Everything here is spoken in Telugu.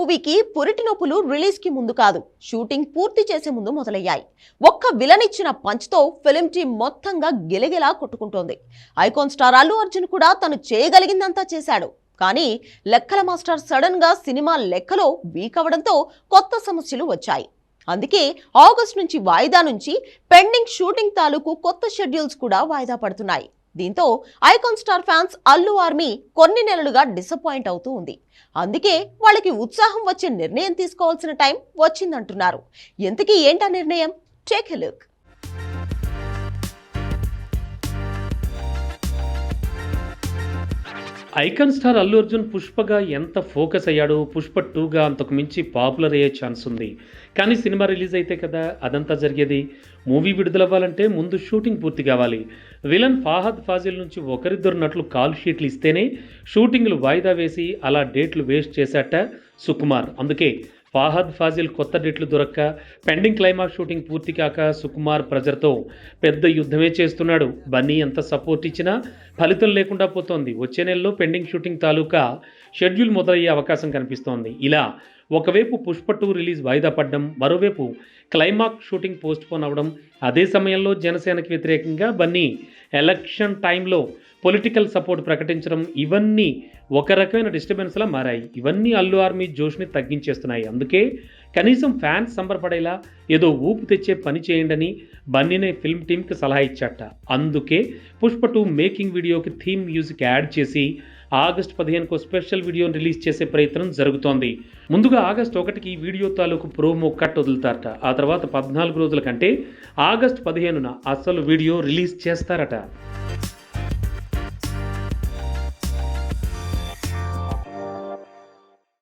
మూవీకి పురిటి నొప్పులు రిలీజ్కి ముందు కాదు షూటింగ్ పూర్తి చేసే ముందు మొదలయ్యాయి. ఒక్క విలన్ ఇచ్చిన పంచ్తో ఫిలిం టీం మొత్తంగా గిలగిలా కొట్టుకుంటోంది. ఐకాన్ స్టార్ అల్లు అర్జున్ కూడా తను చేయగలిగిందంతా చేశాడు. కానీ లెక్కల మాస్టర్ సడన్గా సినిమా లెక్కలో వీక్ అవడంతో కొత్త సమస్యలు వచ్చాయి. అందుకే ఆగస్ట్ నుంచి వాయిదా నుంచి పెండింగ్ షూటింగ్ తాలూకు కొత్త షెడ్యూల్స్ కూడా వాయిదా పడుతున్నాయి. దీంతో icon star fans Allu army కొన్ని నెలలుగా డిసప్పాయింట్ అవుతూ ఉంది. అందుకే వాళ్ళకి ఉత్సాహం వచ్చే నిర్ణయం తీసుకోవాల్సిన టైం వచ్చిందంటున్నారు. ఎంతకీ ఏంటా నిర్ణయం? Take a look icon star Allu Arjun పుష్పగా ఎంత ఫోకస్ అయ్యాడో? పుష్ప టూగా అంతకు మించి పాపులర్ అయ్యే ఛాన్స్ ఉంది. కానీ సినిమా రిలీజ్ అయితే కదా అదంతా జరిగేది. మూవీ విడుదలవ్వాలంటే ముందు షూటింగ్ పూర్తి కావాలి. విలన్ ఫాహద్ ఫాజిల్ నుంచి ఒకరిద్దరు నట్లు కాల్ షీట్లు ఇస్తేనే షూటింగ్లు వాయిదా వేసి అలా డేట్లు వేస్ట్ చేశాట సుకుమార్. అందుకే ఫాహద్ ఫాజిల్ కొత్త డేట్లు దొరక్క పెండింగ్ క్లైమాక్స్ షూటింగ్ పూర్తి కాక సుకుమార్ ప్రజలతో పెద్ద యుద్ధమే చేస్తున్నాడు. బన్నీ ఎంత సపోర్ట్ ఇచ్చినా ఫలితం లేకుండా పోతోంది. వచ్చే నెలలో పెండింగ్ షూటింగ్ తాలూకా షెడ్యూల్ మొదలయ్యే అవకాశం కనిపిస్తోంది. ఇలా ఒకవైపు పుష్ప టూ రిలీజ్ వాయిదా పడడం మరోవైపు క్లైమాక్స్ షూటింగ్ పోస్ట్ పోన్ అవడం అదే సమయంలో జనసేనకి వ్యతిరేకంగా బన్నీ ఎలక్షన్ టైంలో పొలిటికల్ సపోర్ట్ ప్రకటించడం ఇవన్నీ ఒక రకమైన డిస్టర్బెన్స్లా మారాయి. ఇవన్నీ అల్లు ఆర్మీ జోష్ని తగ్గించేస్తున్నాయి. అందుకే కనీసం ఫ్యాన్స్ సంబరపడేలా ఏదో ఊపు తెచ్చే పని చేయండి బన్నీనే ఫిల్మ్ టీంకి సలహా ఇచ్చాట. అందుకే పుష్ప టూ మేకింగ్ వీడియోకి థీమ్ మ్యూజిక్ యాడ్ చేసి ఆగస్ట్ పదిహేనుకు స్పెషల్ వీడియోని రిలీజ్ చేసే ప్రయత్నం జరుగుతోంది. ముందుగా ఆగస్ట్ ఒకటికి వీడియో తాలూకు ప్రోమో కట్ వదులుతారట. ఆ తర్వాత పద్నాలుగు రోజుల కంటే ఆగస్ట్ పదిహేనున అసలు వీడియో రిలీజ్ చేస్తారట.